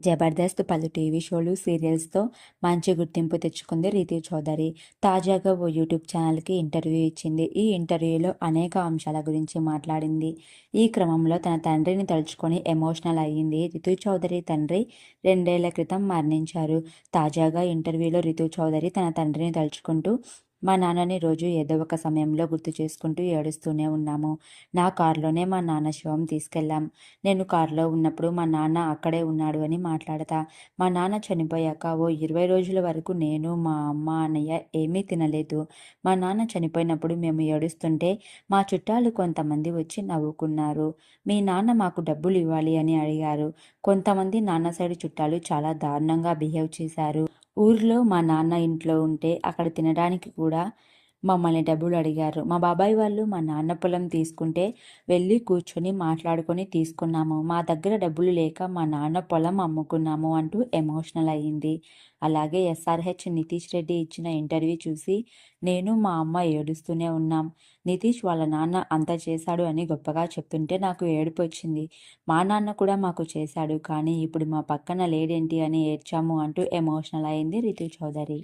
జబర్దస్త్ పలు టీవీ షోలు, సీరియల్స్‌తో మంచి గుర్తింపు తెచ్చుకుంది రీతి చౌదరి. తాజాగా ఓ యూట్యూబ్ ఛానల్‌కి ఇంటర్వ్యూ ఇచ్చింది. ఈ ఇంటర్వ్యూలో అనేక అంశాల గురించి మాట్లాడింది. ఈ క్రమంలో తన తండ్రిని తలుచుకొని ఎమోషనల్ అయ్యింది. రితు చౌదరి తండ్రి రెండేళ్ళ క్రితం మరణించారు. తాజాగా ఇంటర్వ్యూలో రితు చౌదరి తన తండ్రిని తలుచుకుంటూ మా నాన్నని రోజు ఏదో ఒక సమయంలో గుర్తు చేసుకుంటూ ఏడుస్తూనే ఉన్నాము. నా కారులోనే మా నాన్న శవం తీసుకెళ్ళాం. నేను కారులో ఉన్నప్పుడు మా నాన్న అక్కడే ఉన్నాడు అని మాట్లాడతా. మా నాన్న చనిపోయాక ఓ ఇరవై రోజుల వరకు నేను, మా అమ్మ, అన్నయ్య ఏమీ తినలేదు. మా నాన్న చనిపోయినప్పుడు మేము ఏడుస్తుంటే మా చుట్టాలు కొంతమంది వచ్చి నవ్వుకున్నారు. మీ నాన్న మాకు డబ్బులు ఇవ్వాలి అని అడిగారు. కొంతమంది నాన్న సైడ్ చుట్టాలు చాలా దారుణంగా బిహేవ్ చేశారు. ఊర్లో మా నాన్న ఇంట్లో ఉంటే అక్కడ తినడానికి కూడా మమ్మల్ని డబ్బులు అడిగారు. మా బాబాయ్ వాళ్ళు మా నాన్న పొలం తీసుకుంటే వెళ్ళి కూర్చొని మాట్లాడుకొని తీసుకున్నాము. మా దగ్గర డబ్బులు లేక మా నాన్న పొలం అమ్ముకున్నాము అంటూ ఎమోషనల్ అయ్యింది. అలాగే ఎస్ఆర్హెచ్ నితీష్ రెడ్డి ఇచ్చిన ఇంటర్వ్యూ చూసి నేను, మా అమ్మ ఏడుస్తూనే ఉన్నాం. నితీష్ వాళ్ళ నాన్న అంత చేశాడు అని గొప్పగా చెప్తుంటే నాకు ఏడుపు వచ్చింది మా నాన్న కూడా మాకు చేశాడు. కానీ ఇప్పుడు మా పక్కన లేడేంటి అని ఏడ్చాము అంటూ ఎమోషనల్ అయింది రితు చౌదరి.